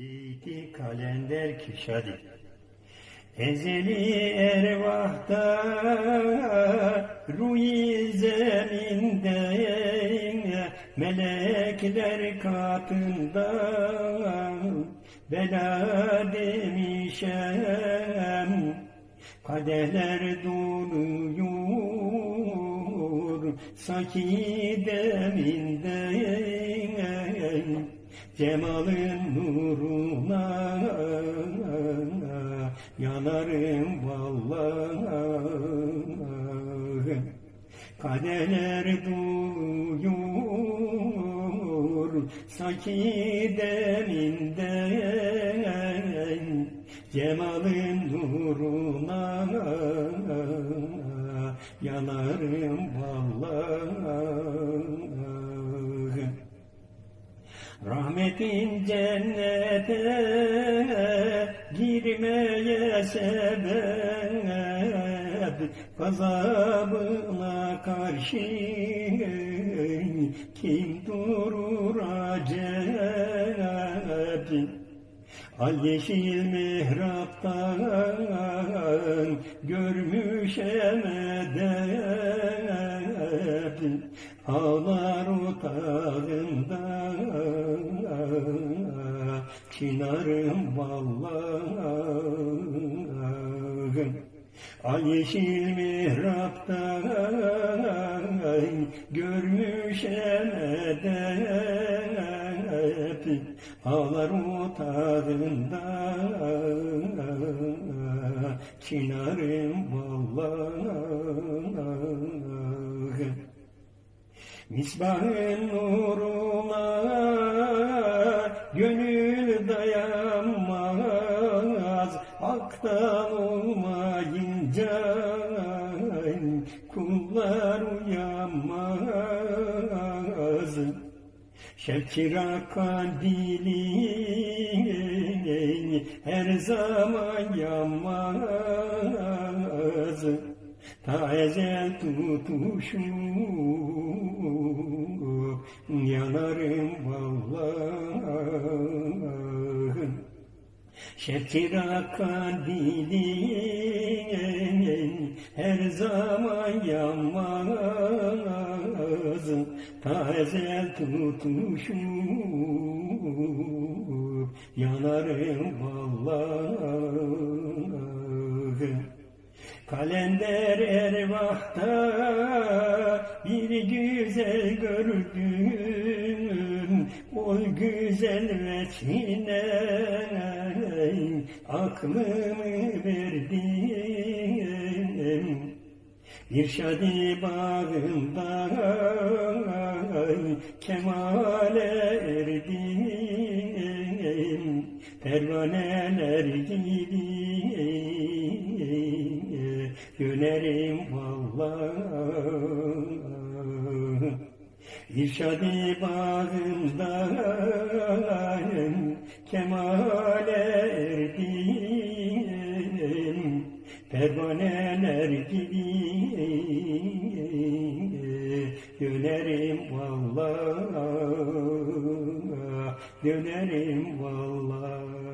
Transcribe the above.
Beyti kalender kişadi Ezeli ervahta Ruhi zeminde Melekler katında Bela demişem. Kadehler doluyor Saki deminde Cemal'ın nuruna yanarım vallahi. Kadeler duyuyor saki deminden. Cemal'ın nuruna yanarım vallahi Rahmetin cennete girmeye sebep Gazabına karşı kim durur acep? Al yeşil mihraptan görmüş emedep Ağlar otağında çınarım vallahi. Al yeşil mihraptan görmüş emedep Ağlar otağında çınarım vallahi Misbahın nuruna gönül dayanmaz. Haktan olmayınca kullar uyanmaz. Şevkira kandili her zaman yanmaz Ta ezel tutuşu yanarım vallahi Şekira kandili her zaman yanmaz. Ta ezel tutuşu yanarım vallahi Kalender ervahta bir güzel gördüm. O güzel veçhine aklımı verdim. İrşadi bağında kemale erdim. Pervaneler gibi Yönerim vallahi İrşadi bağımdan Kemale erdim Pervaneler gibi Dönerim vallahi Dönerim vallahi